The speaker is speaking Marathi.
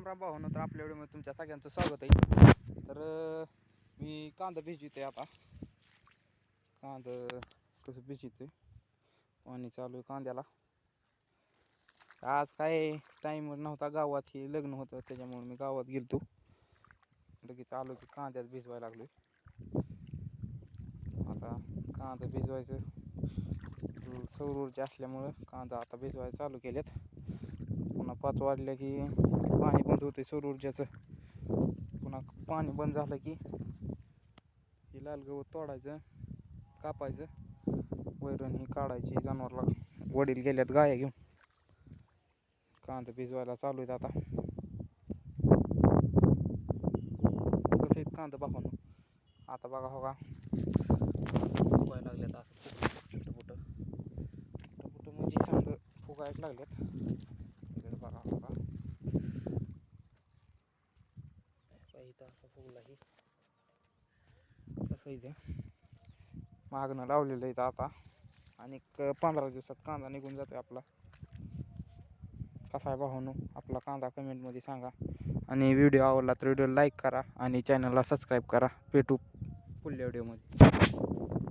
राम राम भाऊ तर आपल्या व्हिडिओमध्ये तुमच्या सगळ्यांचं स्वागत आहे. तर मी कांदा आहे आता. कांदा कसं भिजवितोय? पाणी चालू आहे कांद्याला. आज काय टाईम नव्हता गावात हे लग्न होतं त्याच्यामुळे मी गावात गेलतो. लगेच आलो की कांद्यात भिजवायला लागलो आता कांदा भिजवायचं. सौर ऊर्जा असल्यामुळं कांदा आता भिजवायला चालू केल्यात. पुन्हा पाच वाढल्या की पाणी बंद होते सौर ऊर्जाचं पुन्हा पाणी बंद झालं की हे लाल गवत तोडायचं कापायचं. वैरण ही काढायची जनावरला वडील गेल्यात गाया घेऊन. कांदा भिजवायला चालू आहेत आता. कसं आहेत कांदा बापानं आता बघा हो का. फुगायला लागल्यात असं छोटं मोठं. छोटं मोठं म्हणजे समजा फुगायला लागल्यात इकडे बघा हो का इथं असं फुगला ही कसं इथे मागणं लावलेलं इथं आता. आणि पंधरा दिवसात कांदा निघून जातोय आपला. कसा आहे भावानो आपला कांदा कमेंटमध्ये सांगा. आणि व्हिडिओ आवडला तर व्हिडिओ लाईक करा. आणि चॅनलला सबस्क्राईब करा. भेटू पुढल्या व्हिडिओमध्ये